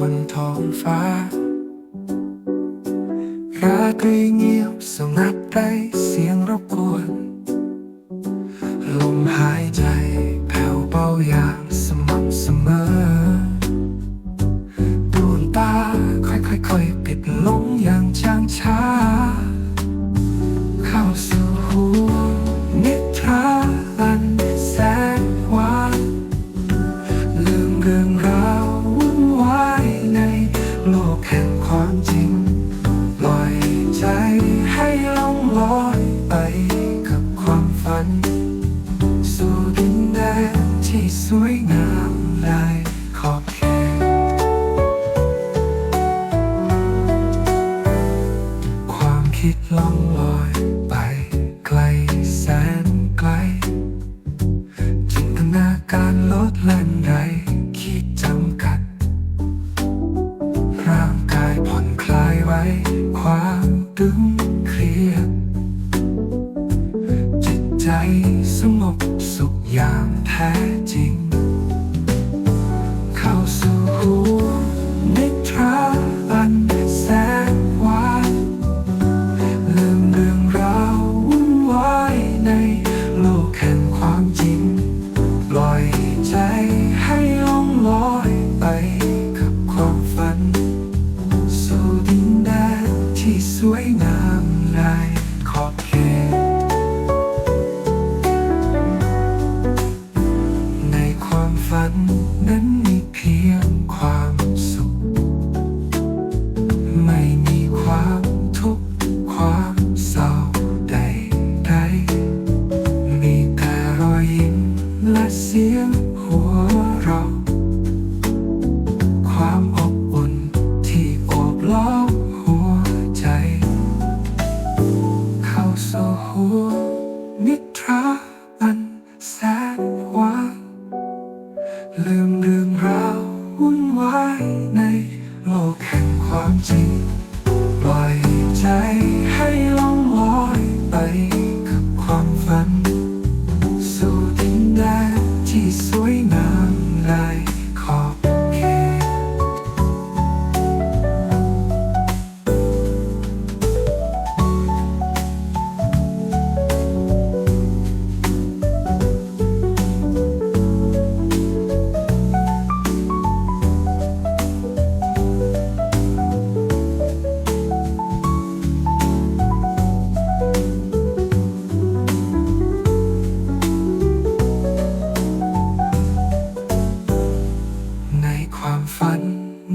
บนท้องฟ้า ราตรีเงียบสงัดไร้เสียงรบกวน ลมหายใจแผ่วเบาอย่างสม่ำเสมอดวงตาค่อยๆปิดลงอย่างช้างช้า สวยงามได้ขอบเขตความคิดล่องลอยไปไกลแสนไกล จินตนาการลดเล่นไรขีดจำกัด ร่างกายผ่อนคลายไว้ ความตึงเครียดจิตใจสงบสุข อย่า นิทราอันแสนหวานลืมเรื่องราววุ่นวายในโลกแห่งความจริงปล่อยใจ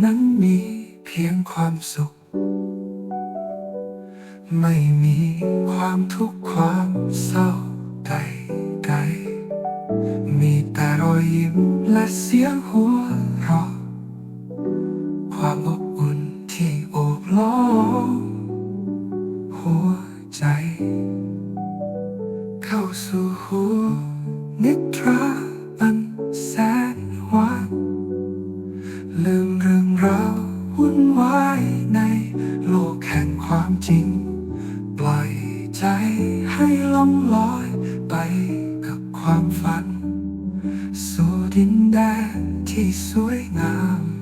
นั้นมีเพียงความสุข ไม่มีความทุกข์ความเศร้าใดๆมีแต่รอยยิ้มและเสียงหัวเราะความอบอุ่นที่โอบล้อมหัวใจ เข้าสู่หัวนิทรา ไปกับความฝัน สู่ดินแดนที่สวยงาม